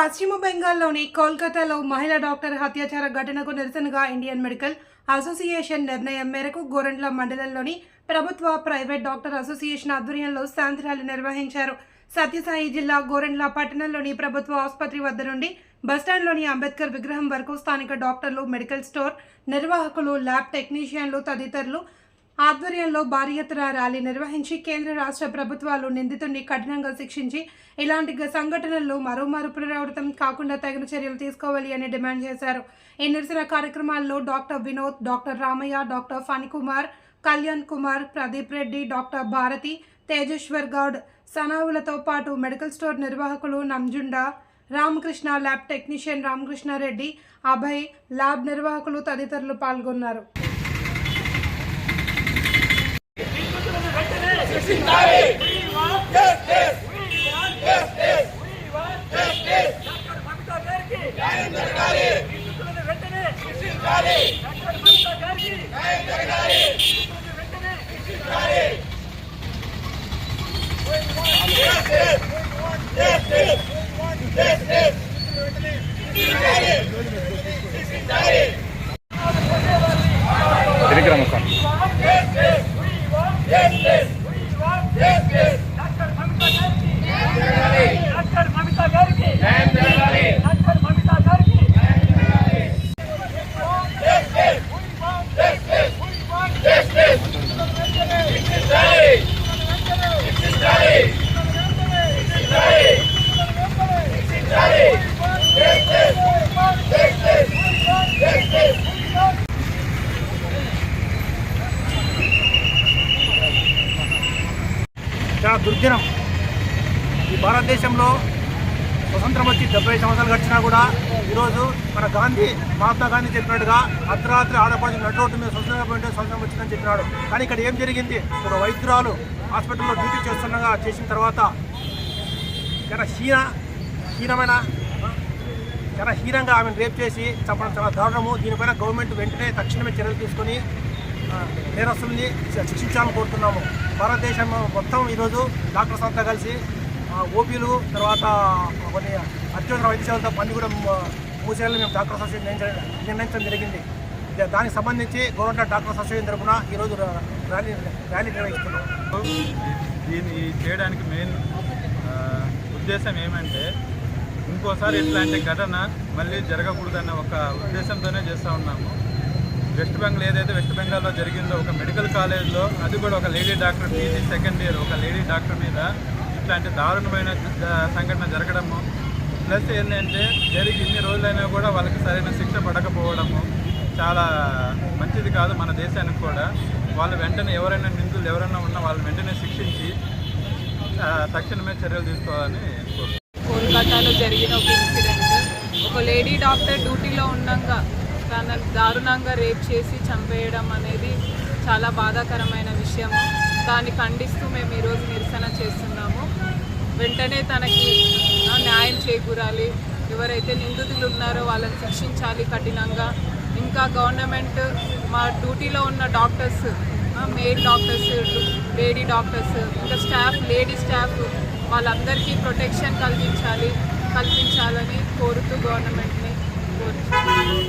పశ్చిమ బెంగాల్లోని కోల్కతాలో మహిళా డాక్టర్ హత్యాచార ఘటనకు నిరసనగా ఇండియన్ మెడికల్ అసోసియేషన్ నిర్ణయం మేరకు గోరంట్ల మండలంలోని ప్రభుత్వ ప్రైవేట్ డాక్టర్ అసోసియేషన్ ఆధ్వర్యంలో శాంతి ర్యాలీ నిర్వహించారు. సత్యసాయి జిల్లా గోరెండ్ల పట్టణంలోని ప్రభుత్వ ఆసుపత్రి వద్ద నుండి బస్టాండ్లోని అంబేద్కర్ విగ్రహం వరకు స్థానిక డాక్టర్లు మెడికల్ స్టోర్ నిర్వాహకులు ల్యాబ్ టెక్నీషియన్లు తదితరులు ఆధ్వర్యంలో భారీ ఎత్తున ర్యాలీ నిర్వహించి కేంద్ర రాష్ట్ర ప్రభుత్వాలు నిందితుడిని కఠినంగా శిక్షించి ఇలాంటి గ- సంఘటనలు మరోమారు పునరావృతం కాకుండా తగిన చర్యలు తీసుకోవాలి అని డిమాండ్ చేశారు. ఈ నిరసన కార్యక్రమాల్లో doctor Vinod doctor Ramaiah doctor Phanikumar Kalyan Kumar Pradeep Reddy doctor Bharathi Tejeshwar Goud సనావులతో పాటు మెడికల్ స్టోర్ నిర్వాహకులు Nanjunda Ramakrishna lab technician Ramakrishna Reddy Abhay lab నిర్వాహకులు తదితరులు పాల్గొన్నారు. టెలిగ్రామ్ అకౌంట్ చాలా దుర్దినం. ఈ భారతదేశంలో స్వతంత్రం వచ్చి డెబ్బై సంవత్సరాలు గడిచినా కూడా ఈరోజు మన గాంధీ మహాత్మా గాంధీ చెప్పినట్టుగా అర్ధరాత్రి ఆడపడి నడు రోడ్డు మీద స్వతంత్రం పోయింటే స్వతంత్రం వచ్చిందని చెప్పినాడు. కానీ ఇక్కడ ఏం జరిగింది? ఒక వైద్యురాలు హాస్పిటల్లో డ్యూటీ చేస్తుండగా చేసిన తర్వాత చాలా హీన హీనమైన చాలా హీనంగా ఆమెను రేప్ చేసి చంపడం చాలా దారుణము. దీనిపైన గవర్నమెంట్ వెంటనే తక్షణమే చర్యలు తీసుకొని నేరస్తుల్ని శిక్షించాలని కోరుతున్నాము. భారతదేశం మొత్తం ఈరోజు డాక్టర్స్ అంతా కలిసి ఓపీలు తర్వాత కొన్ని అత్యవసర వైద్య సేవలతో పని కూడా మూసేయాలని మేము డాక్టర్ అసోసియేషన్ నిర్ణయించడం జరిగింది. దానికి సంబంధించి గవర్నమెంట్ డాక్టర్ అసోసియేషన్ తరఫున ఈరోజు ర్యాలీ ర్యాలీ నిర్వహిస్తున్నాం దీన్ని చేయడానికి మెయిన్ ఉద్దేశం ఏమంటే ఇంకోసారి ఇట్లాంటి ఘటన మళ్ళీ జరగకూడదన్న ఒక ఉద్దేశంతోనే చేస్తూ ఉన్నాము. వెస్ట్ బెంగాల్ ఏదైతే వెస్ట్ బెంగాల్లో జరిగిందో ఒక మెడికల్ కాలేజ్లో అది కూడా ఒక lady doctor PG second year ఒక లేడీ డాక్టర్ మీద ఇట్లాంటి దారుణమైన సంఘటన జరగడము. ప్లస్ ఏంటంటే జరిగి ఇన్ని రోజులైనా కూడా వాళ్ళకి సరైన శిక్ష పడకపోవడము చాలా మంచిది కాదు మన దేశానికి కూడా. వాళ్ళు వెంటనే ఎవరైనా నిందులు ఎవరైనా ఉన్నా వాళ్ళు వెంటనే శిక్షించి తక్షణమే చర్యలు తీసుకోవాలని కోల్కతాలో జరిగిన ఒక ఇన్సిడెంట్ ఒక లేడీ డాక్టర్ డ్యూటీలో ఉండగా తన దారుణంగా రేప్ చేసి చంపేయడం అనేది చాలా బాధాకరమైన విషయం దాన్ని ఖండిస్తూ మేము ఈరోజు నిరసన చేస్తున్నాము. వెంటనే తనకి న్యాయం చేకూరాలి. ఎవరైతే నిందితులు ఉన్నారో వాళ్ళని శిక్షించాలి కఠినంగా. ఇంకా గవర్నమెంట్ మా డ్యూటీలో ఉన్న doctors male doctors lady doctors ఇంకా స్టాఫ్ లేడీ స్టాఫ్ వాళ్ళందరికీ ప్రొటెక్షన్ కల్పించాలి కల్పించాలని కోరుతూ గవర్నమెంట్ని కోరుతున్నాను